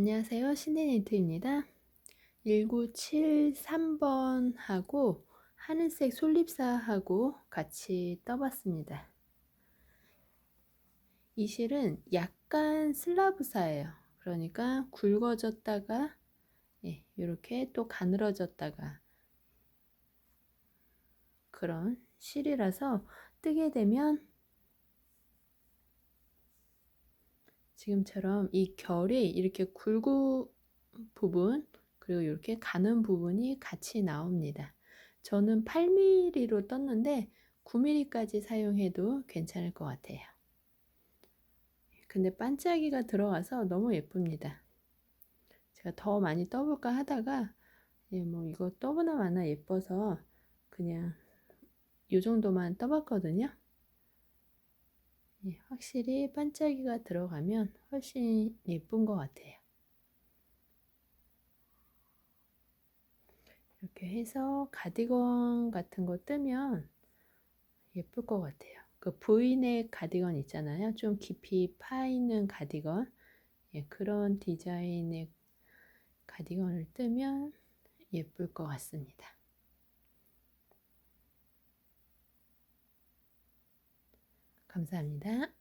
안녕하세요. 신디니트입니다. 1973번하고 하늘색 솔잎사하고 같이 떠봤습니다. 이 실은 약간 슬라브사예요. 그러니까 굵어졌다가 예, 이렇게 또 가늘어졌다가 그런 실이라서 뜨게 되면 지금처럼 이 결이 이렇게 굵은 부분 그리고 이렇게 가는 부분이 같이 나옵니다. 저는 8mm로 떴는데 9mm까지 사용해도 괜찮을 것 같아요. 근데 반짝이가 들어와서 너무 예쁩니다. 제가 더 많이 떠볼까 하다가 예, 뭐 이거 떠보나 마나 예뻐서 그냥 이 정도만 떠봤거든요. 예, 확실히 반짝이가 들어가면 훨씬 예쁜 것 같아요. 이렇게 해서 가디건 같은 거 뜨면 예쁠 것 같아요. 그 브이넥 가디건 있잖아요. 좀 깊이 파 있는 가디건. 예, 그런 디자인의 가디건을 뜨면 예쁠 것 같습니다. 감사합니다.